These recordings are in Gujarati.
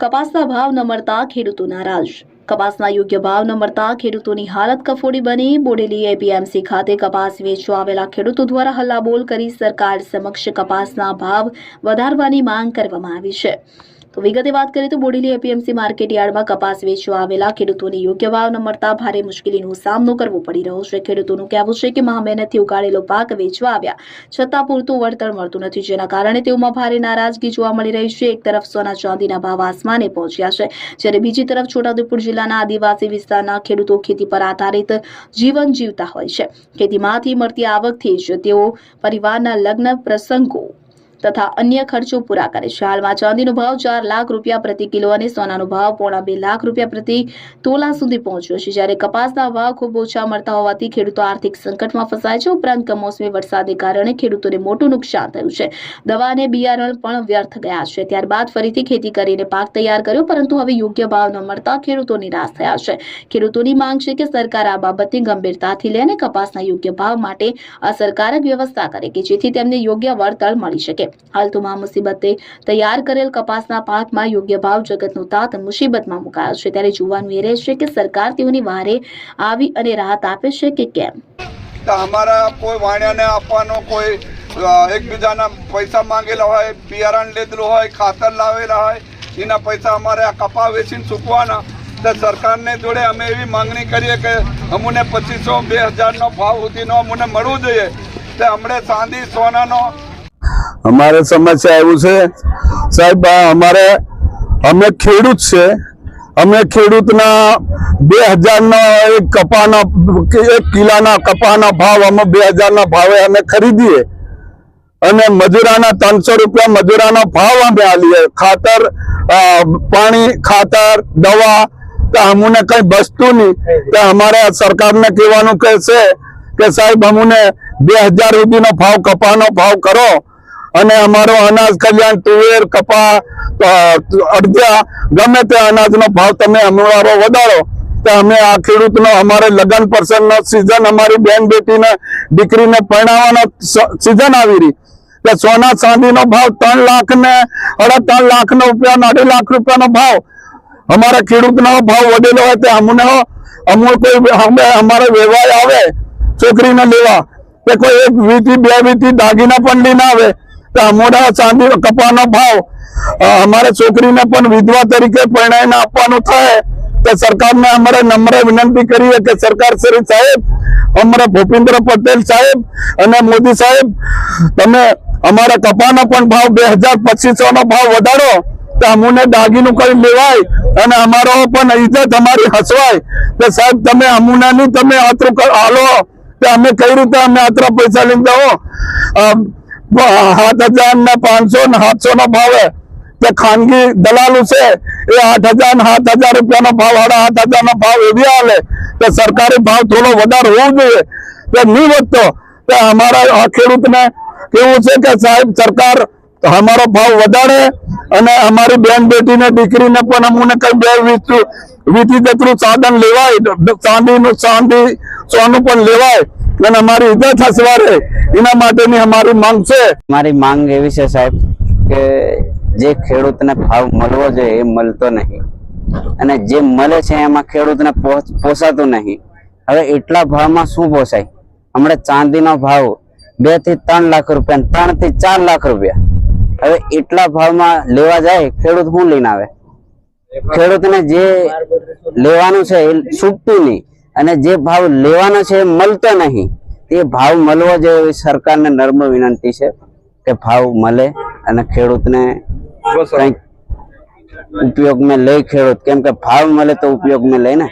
કપાસના ભાવ ન મળતા ખેડૂતો નારાજ. કપાસના યોગ્ય ભાવ ન મળતા ખેડૂતોની હાલત કફોડી બની. બોડેલી એપીએમસી ખાતે કપાસ વેચવા આવેલા ખેડૂતો દ્વારા હલ્લાબોલ કરી સરકાર સમક્ષ કપાસના ભાવ વધારવાની માંગ કરવામાં આવી છે. તો વિગતે વાત કરીએ તો બોડેલી એપીએમસી માર્કેટ યાર્ડમાં કપાસ વેચવા આવેલા ખેડૂતોને યોગ્ય ભાવ ન મળતા ભારે મુશ્કેલીનો સામનો કરવો પડી રહ્યો છે. ખેડૂતોનું કહેવું છે કે મહામહેનતથી ઉગાડેલો પાક વેચવા આવ્યા, છતાં પૂરતું વળતર મળતું નથી, જેના કારણે તેઓમાં ભારે નારાજગી જોવા મળી રહી છે. એક તરફ સોના ચાંદીના ભાવ આસમાને પહોંચ્યા છે, જ્યારે બીજી તરફ છોટાઉદેપુર જિલ્લાના આદિવાસી વિસ્તારના ખેડૂતો ખેતી પર આધારિત જીવન જીવતા હોય છે. ખેતીમાંથી મળતી આવકથી જ તેઓ પરિવારના લગ્ન પ્રસંગો તથા અન્ય ખર્ચો પૂરા કરે છે. હાલમાં ચાંદીનો ભાવ ચાર લાખ રૂપિયા પ્રતિ કિલો અને સોનાનો ભાવ પોણા બે લાખ રૂપિયા પ્રતિ તોલા સુધી પહોંચ્યો છે. જ્યારે કપાસના ભાવ ખૂબ ઓછા મળતા હોવાથી ખેડૂતો આર્થિક સંકટમાં ફસાય છે. ઉપરાંત કમોસમી વરસાદને કારણે ખેડૂતોને મોટું નુકસાન થયું છે. દવા અને બિયારણ પણ વ્યર્થ ગયા છે. ત્યારબાદ ફરીથી ખેતી કરીને પાક તૈયાર કર્યો, પરંતુ હવે યોગ્ય ભાવ ન મળતા ખેડૂતો નિરાશ થયા છે. ખેડૂતોની માંગ છે કે સરકાર આ બાબતની ગંભીરતાથી લે અને કપાસના યોગ્ય ભાવ માટે અસરકારક વ્યવસ્થા કરે કે જેથી તેમને યોગ્ય વળતર મળી શકે. હાલ તો મહા મુસીબતે તૈયાર કરેલ કપાસના પાકમાં યોગ્ય ભાવ જગતનો તાત મુસીબતમાં મુકાયો છે. ત્યારે જોવાનું એ રહેશે કે સરકાર તેઓની વારે આવી અને રાહત આપે છે કે કેમ? અમારા કોઈ વાણિયાને આપવાનો કોઈ એકબીજાના પૈસા માંગેલા હોય, બિયારણ લીધેલું હોય, ખાતર લાવેલા હોય, એના પૈસા અમારે આ કપા વેચીને ચૂકવાના. તો સરકારને જોડે અમે એવી માંગણી કરીએ કે અમને પચીસો બે હજારનો ભાવ સુધીનો અમને મળવું જોઈએ. તે હમણે ચાંદી સોનાનો અમારે સમસ્યા એવું છે. સાહેબ અમારે, અમે ખેડૂત છે. અમે ખેડૂતના બે હજારના એક કપાના, એક કિલાના કપાના ભાવ અમે બે હજારના ભાવે અમે ખરીદીએ. અને મજૂરાના ત્રણસો રૂપિયા મજૂરાનો ભાવ અમે આલીએ. ખાતર પાણી, ખાતર, દવા, તો અમને કઈ બચતું નહીં. તો અમારે સરકારને કહેવાનું કહે છે કે સાહેબ, અમને બે હજાર સુધીનો ભાવ, કપાનો ભાવ કરો. અને અમારો અનાજ કલ્યાણ, તુવેર કપા અડધા, ગમે તે અનાજનો ભાવ તમે અમારો વધારો, તો અમે આ ખેડૂતનો, અમારે લગ્ન પ્રસંગનો સિઝન અમારી બેન બેટીને દીકરીને પરણાવવાનો સિઝન આવી રહી. કે સોના ચાંદીનો ભાવ ત્રણ લાખ ને અઢા ત્રણ લાખ નો રૂપિયા, અઢી લાખ રૂપિયાનો ભાવ. અમારા ખેડૂતનો ભાવ વધેલો હોય તે અમને અમુક કોઈ અમે, અમારે વ્યવહાર આવે, છોકરીને લેવા. કે કોઈ એક વીટી, બે વીટી દાગીના પણ લઈને આવે. તો અમોડા ચાંદી કપાનો ભાવ અમારે છોકરીને પણ વિધવા તરીકે પરણાઈને આપવાનું થાય, તો સરકારને અમારે નમ્ર વિનંતી કરીએ કે સરકાર શ્રી સાહેબ, અમારા ભૂપેન્દ્ર પટેલ સાહેબ અને મોદી સાહેબ, તમે અમારા કપાનો પણ ભાવ બે હજાર પચીસો નો ભાવ વધારો, તો અમને દાગીનું કરી લેવાય અને અમારો પણ ઇજ્જત અમારી હસવાય. તો સાહેબ, તમે અમુના ની તમે આતરું હાલો, તો અમે કઈ રીતે અમે આતરા પૈસા લઈને જાઓ? સાત હજાર ને પાંચસો ને સાતસો નો ભાવે કે ખાનગી દલાલો છે એ આઠ હજાર ને સાત હજાર રૂપિયાનો ભાવ સાડા સાત હજાર નો ભાવ એવી હાલે તો સરકારી ભાવ થોડો વધારે હોવો જોઈએ તો નહીં વધતો તો અમારા આ ખેડૂતને કેવું છે કે સાહેબ સરકાર અમારો ભાવ વધારે અને અમારી બેન બેટીને દીકરીને પણ અમને કઈ બે વીતી જેટલું સાધન લેવાય ચાંદીનું ચાંદી સોનું પણ લેવાય અને અમારી ઇજ્જત હસવારે એના માટેની અમારી માંગ છે. મારી માંગ એવી છે સાહેબ કે જે ખેડૂતને ભાવ મળવો જોઈએ એ મળતો નહીં. અને જે મળે છે એમાં ખેડૂતને પોસાતું નહીં. હવે એટલા ભાવમાં શું પોસાય? હમણાં ચાંદીનો ભાવ બેથી ત્રણ લાખ રૂપિયા ત્રણથી ચાર લાખ રૂપિયા. હવે એટલા ભાવમાં લેવા જાય ખેડૂત શું લઈને આવે? ખેડૂતને જે લેવાનું છે એ છૂટતું નહીં. અને જે ભાવ લેવાનો છે એ મળતો નહીં તે ભાવ મળવો જોઈએ એવી સરકારને નર્મ વિનંતી છે કે ભાવ મળે અને ખેડૂતને કંઈક ઉપયોગમાં લે ખેડૂત. કેમ કે ભાવ મળે તો ઉપયોગમાં લે ને.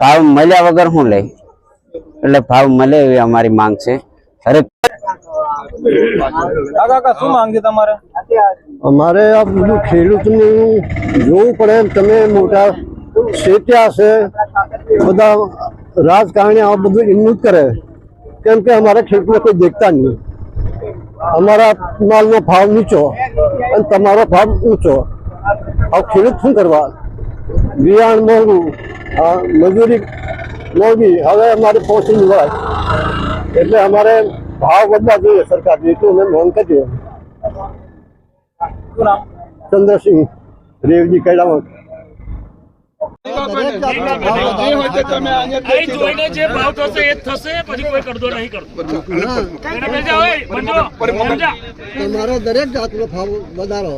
ભાવ મળ્યા વગર શું લે? એટલે ભાવ મળે એવી અમારી માંગ છે. હરેક કાકા કાકા શું માંગ છે તમારે? અમારે આ બધું ખેડૂતનું જોવું પડે તમે મોટા શેત્યા છે બધા રાજકારણી આ બધું એમનું જ કરે. કેમ કે અમારા ખેડૂતને કોઈ દેખતા નહીં. અમારા માલનો ભાવ નીચો અને તમારો ભાવ ઊંચો. આ ખેડૂત શું કરવા? બિયાણ મોંઘું મજૂરી મોંઘી હવે અમારે પહોંચી નિવાય એટલે અમારે ભાવ બદલા જોઈએ સરકાર જેટલું અમે મોંઘ કરીએ. ચંદ્રસિંહ રેવજી કહેલા તમારો દરેક જાતનો ભાવ વધારો.